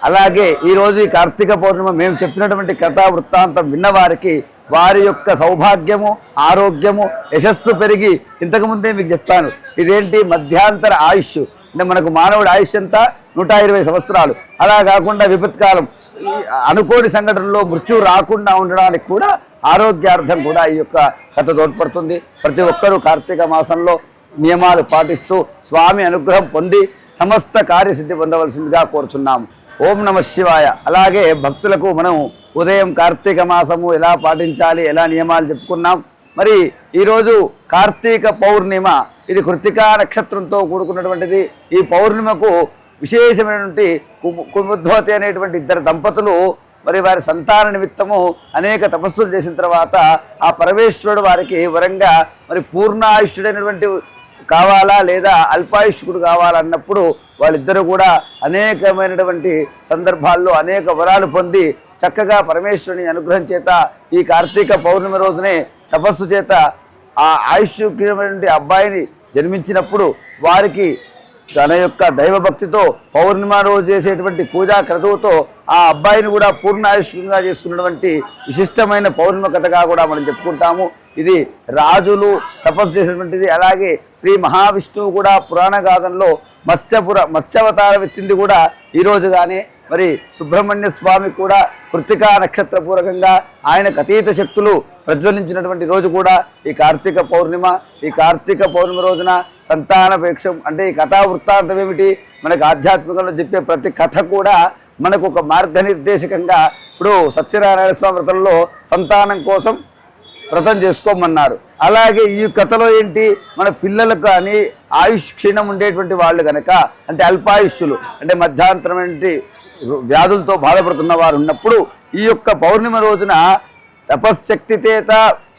అలాగే ఈరోజు ఈ కార్తీక పౌర్ణిమ మేము చెప్పినటువంటి కథా వృత్తాంతం విన్నవారికి వారి యొక్క సౌభాగ్యము ఆరోగ్యము యశస్సు పెరిగి ఇంతకుముందే మీకు చెప్తాను. ఇదేంటి? మధ్యాంతర ఆయుష్. అంటే మనకు మానవుడి ఆయుష్ ఎంత? నూట ఇరవై సంవత్సరాలు. అలా కాకుండా విపత్కాలం. అనుకోని సంఘటనలో మృత్యు రాకుండా ఉండడానికి కూడా ఆరోగ్యార్థం కూడా ఈ యొక్క కథ తోడ్పడుతుంది. ప్రతి ఒక్కరూ కార్తీక మాసంలో నియమాలు పాటిస్తూ స్వామి అనుగ్రహం పొంది సమస్త కార్యసిద్ధి పొందవలసిందిగా కోరుచున్నాము. ఓం నమ శివాయ. అలాగే భక్తులకు మనం ఉదయం కార్తీక మాసము ఎలా పాటించాలి ఎలా నియమాలు చెప్పుకున్నాం. మరి ఈరోజు కార్తీక పౌర్ణిమ ఇది కృతికా నక్షత్రంతో కూడుకున్నటువంటిది. ఈ పౌర్ణిమకు విశేషమైనటువంటి కు- కుముద్వతి అనేటువంటి ఇద్దరు దంపతులు మరి వారి సంతాన నిమిత్తము అనేక తపస్సులు చేసిన తర్వాత ఆ పరమేశ్వరుడు వారికి వరంగా మరి పూర్ణాయుష్యుడైనటువంటి కావాలా లేదా అల్పాయుష్కుడు కావాలన్నప్పుడు వాళ్ళిద్దరూ కూడా అనేకమైనటువంటి సందర్భాల్లో అనేక వరాలు పొంది చక్కగా పరమేశ్వరుని అనుగ్రహం చేత ఈ కార్తీక పౌర్ణమి రోజునే తపస్సు చేత ఆ ఆయుష్యమైనటువంటి అబ్బాయిని జన్మించినప్పుడు వారికి తన యొక్క దైవభక్తితో పౌర్ణిమ రోజు చేసేటువంటి పూజా క్రతువుతో ఆ అబ్బాయిని కూడా పూర్ణ ఆయుష్యంగా చేసుకున్నటువంటి విశిష్టమైన పౌర్ణిమ కథగా కూడా మనం చెప్పుకుంటాము. ఇది రాజులు తపస్సు చేసినటువంటిది. అలాగే శ్రీ మహావిష్ణువు కూడా పురాణ గాథంలో మత్స్యపుర మత్స్యావతారం ఎత్తింది కూడా ఈ కానీ మరి సుబ్రహ్మణ్య స్వామి కూడా కృతికా నక్షత్ర పూర్వకంగా ఆయనకు అతీత శక్తులు ప్రజ్వలించినటువంటి రోజు కూడా ఈ కార్తీక పౌర్ణిమ. ఈ కార్తీక పౌర్ణిమ రోజున సంతానపేక్షం అంటే ఈ కథా వృత్తాంతం ఏమిటి? మనకు ఆధ్యాత్మికంలో చెప్పే ప్రతి కథ కూడా మనకు ఒక మార్గనిర్దేశకంగా ఇప్పుడు సత్యనారాయణ స్వామి వ్రతంలో సంతానం కోసం వ్రతం చేసుకోమన్నారు. అలాగే ఈ కథలో ఏంటి? మన పిల్లలకు కానీ ఆయుష్ క్షీణం ఉండేటువంటి వాళ్ళు కనుక అంటే అల్పాయుష్యులు అంటే మధ్యాంతరమైన వ్యాధులతో బాధపడుతున్న వారు ఉన్నప్పుడు ఈ యొక్క పౌర్ణిమ రోజున తపశ్శక్తితేత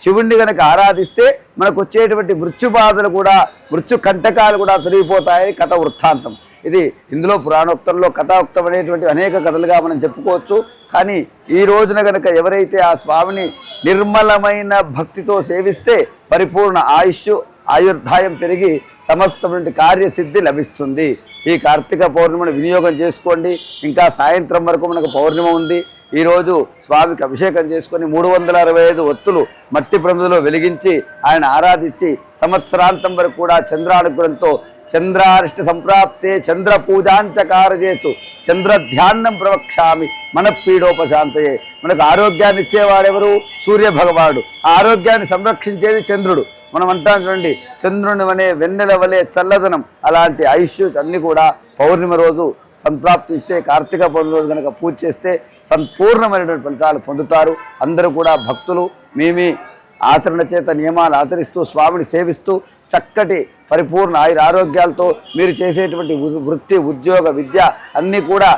శివుణ్ణి గనక ఆరాధిస్తే మనకు వచ్చేటువంటి మృత్యు బాధలు కూడా మృత్యు కంటకాలు కూడా తొలగిపోతాయని కథ వృత్తాంతం. ఇది ఇందులో పురాణోక్తంలో కథాక్తం అనేటువంటి అనేక కథలుగా మనం చెప్పుకోవచ్చు. కానీ ఈ రోజున గనక ఎవరైతే ఆ స్వామిని నిర్మలమైన భక్తితో సేవిస్తే పరిపూర్ణ ఆయుష్ ఆయుర్దాయం పెరిగి సమస్తమైన కార్యసిద్ధి లభిస్తుంది. ఈ కార్తీక పౌర్ణిమను వినియోగం చేసుకోండి. ఇంకా సాయంత్రం వరకు మనకు పౌర్ణిమ ఉంది. ఈరోజు స్వామికి అభిషేకం చేసుకొని మూడు వందల అరవై ఐదు ఒత్తులు మట్టి ప్రమిదలో వెలిగించి ఆయన ఆరాధించి సంవత్సరాంతం వరకు కూడా చంద్రానుగ్రహంతో చంద్రారిష్ట సంప్రాప్తే చంద్ర పూజాంచకారజేతు చంద్రధ్యాన్నం ప్రవక్షామి ప్రవక్ష్యామి. మన పీడోపశాంతయే మనకు ఆరోగ్యాన్ని ఇచ్చేవాడెవరు సూర్యభగవాడు ఆ ఆరోగ్యాన్ని సంరక్షించేది చంద్రుడు. మనం అంటాం చూడండి చంద్రుని వనే వెన్నెల వలె చల్లదనం. అలాంటి ఐష్యు అన్ని కూడా పౌర్ణిమ రోజు సంప్రాప్తి ఇస్తే కార్తీక పౌర్ణమి రోజు కనుక పూజ చేస్తే సంపూర్ణమైనటువంటి ఫలితాలు పొందుతారు. అందరూ కూడా భక్తులు. మేమే ఆచరణ చేత నియమాలు ఆచరిస్తూ స్వామిని సేవిస్తూ చక్కటి పరిపూర్ణ ఆయుర ఆరోగ్యాలతో మీరు చేసేటువంటి వృత్తి ఉద్యోగ విద్య అన్నీ కూడా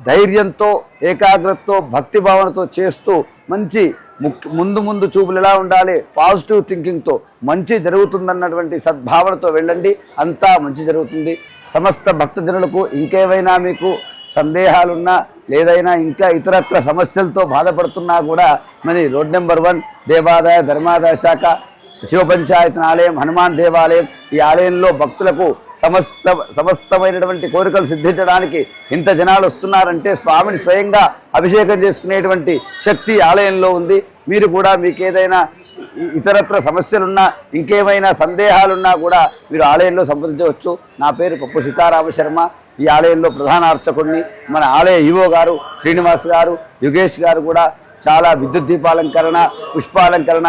ధైర్యంతో ఏకాగ్రతతో భక్తి భావనతో చేస్తూ మంచి ముక్- ముందు ముందు చూపులు ఎలా ఉండాలి పాజిటివ్ థింకింగ్తో మంచి జరుగుతుందన్నటువంటి సద్భావనతో వెళ్ళండి. అంతా మంచి జరుగుతుంది. సమస్త భక్తజనులకు ఇంకేమైనా మీకు సందేహాలున్నా లేదైనా ఇంకా ఇతరత్ర సమస్యలతో బాధపడుతున్నా కూడా మరి రోడ్ నెంబర్ వన్ దేవాదాయ ధర్మాదాయ శాఖ శివ పంచాయతన ఆలయం హనుమాన్ దేవాలయం ఈ ఆలయంలో భక్తులకు సమస్త సమస్తమైనటువంటి కోరికలు సిద్ధించడానికి ఇంత జనాలు వస్తున్నారంటే స్వామిని స్వయంగా అభిషేకం చేసుకునేటువంటి శక్తి ఆలయంలో ఉంది. మీరు కూడా మీకు ఏదైనా ఇతరత్ర సమస్యలున్నా ఇంకేమైనా సందేహాలున్నా కూడా మీరు ఆలయంలో సంప్రదించవచ్చు. నా పేరు పప్పు సీతారామ శర్మ. ఈ ఆలయంలో ప్రధాన అర్చకుడిని మన ఆలయ ఈవో గారు శ్రీనివాస్ గారు యుగేష్ గారు కూడా. చాలా విద్యుత్ దీపాలంకరణ పుష్పాలంకరణ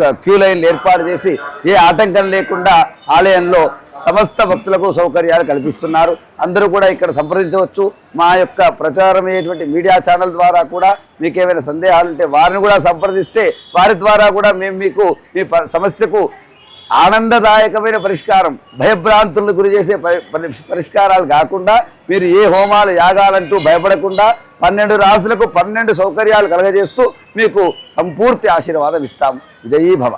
క్యూ లైన్లు ఏర్పాటు చేసి ఏ ఆటంకం లేకుండా ఆలయంలో సమస్త భక్తులకు సౌకర్యాలు కల్పిస్తున్నారు. అందరూ కూడా ఇక్కడ సంప్రదించవచ్చు. మా యొక్క ప్రచారమయ్యేటువంటి మీడియా ఛానల్ ద్వారా కూడా మీకు ఏమైనా సందేహాలు ఉంటే వారిని కూడా సంప్రదిస్తే వారి ద్వారా కూడా మేము మీకు మీ ప- సమస్యకు ఆనందదాయకమైన పరిష్కారం భయభ్రాంతులను గురి చేసే పరి- పరిష్కారాలు కాకుండా మీరు ఏ హోమాలు యాగాలంటూ భయపడకుండా పన్నెండు రాసులకు పన్నెండు సౌకర్యాలు కలగజేస్తూ మీకు సంపూర్తి ఆశీర్వాదం ఇస్తాం. జయీభవ